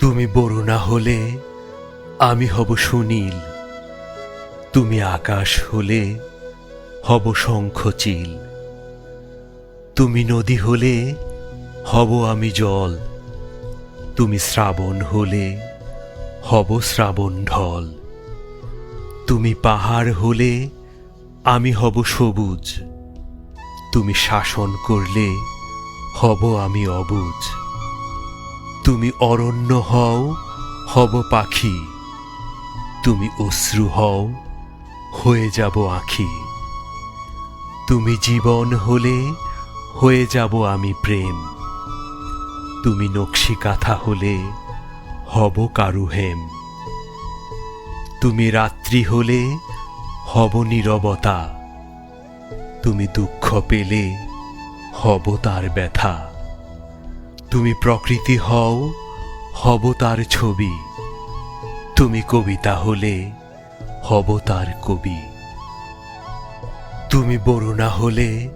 তুমি বরুণা হলে আমি হব সুনীল। তুমি আকাশ হলে হব শঙ্খচিল তুমি নদী হলে হব আমি জল। তুমি শ্রাবণ হলে হব শ্রাবণ ঢল। তুমি পাহাড় হলে আমি হব সবুজ। তুমি শাসন করলে হব আমি অবুজ। তুমি অরণ্য হও, হব পাখি। তুমি অশ্রু হও, হয়ে যাব আখি। তুমি জীবন হলে, হয়ে যাব আমি প্রেম। তুমি নকশি কাঁথা হলে, হব কারুহেম তুমি রাত্রি হলে, হব নীরবতা। তুমি দুঃখ পেলে, হব তার ব্যথা। তুমি প্রকৃতি হও, হব তার ছবি। তুমি কবিতা হলে, হব তার কবি। তুমি বরুণা হলে,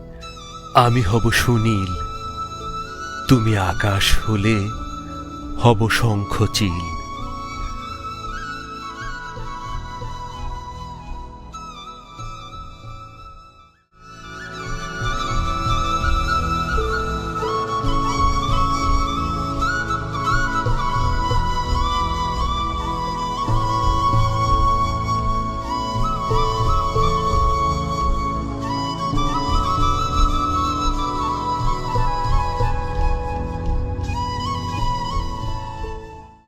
আমি হব সুনীল। তুমি আকাশ হলে, হব শঙ্খচিল।